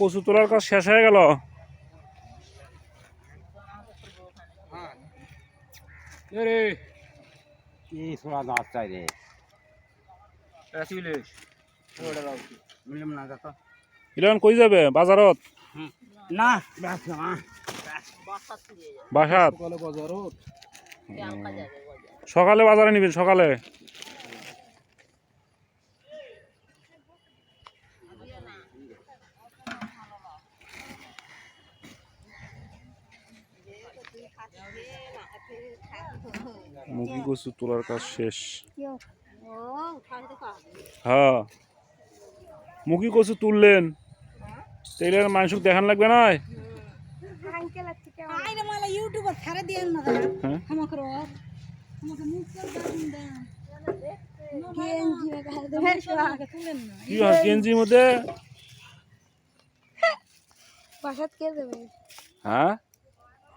কচু তোলার কাজ শেষ হয়ে গেল? রে কি ছোড়া দাঁত চাই রে? ইলান কই যাবে? বাজারত? না বাসাত? বাজারত। সকালে বাজারে নিবেন সকালে? মুগি কচু তোলার কাজ শেষ। হ্যাঁ। মুগি কচু তুললেন। তেলের মাংস দেখান লাগবে না কেঞ্জির মধ্যে? হ্যাঁ?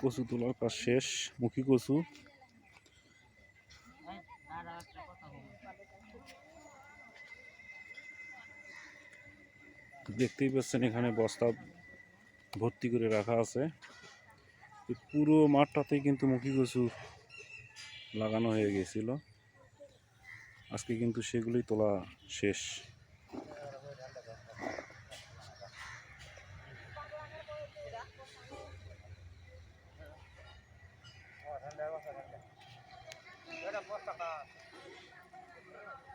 কচু তোলার কাজ শেষ মুখি কচু। দেখতেই পাচ্ছেন এখানে বস্তা ভর্তি করে রাখা আছে। পুরো মাঠটাতেই কিন্তু মুখি কচু লাগানো হয়ে গেছিল। আজকে কিন্তু সেগুলোই তোলা শেষ।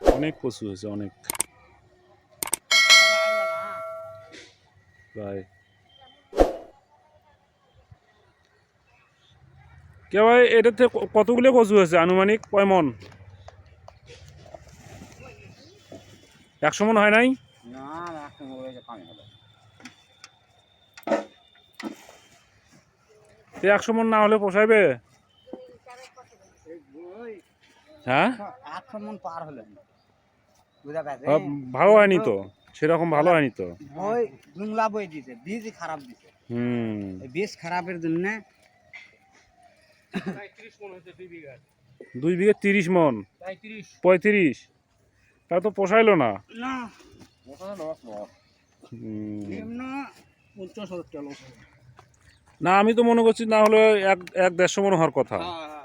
অনেক কচু হয়েছে অনেক। প্রায় কে ভাই এটাতে ক- কতগুলো কচু হয়েছে? আনুমানিক কয় মন? একশো মন হয় নাই? না একশো মন না হলে পোষাইবে? হ্যাঁ? একশো মন পার হলো ভালো হয়নি তো? সেরকম ভালো হয়নি তো? জুংলা বই দিছে বীজ খারাপ দিছে। হুম। বীজ খারাপের জন্য পঁয়ত্রিশ দুই বিঘে তিরিশ মন। পঁয়ত্রিশ? তা তো পোষাইলো না। না। আমি তো মনে করছি না হলে এক এক দেড়শো মন হওয়ার কথা। তাই হলো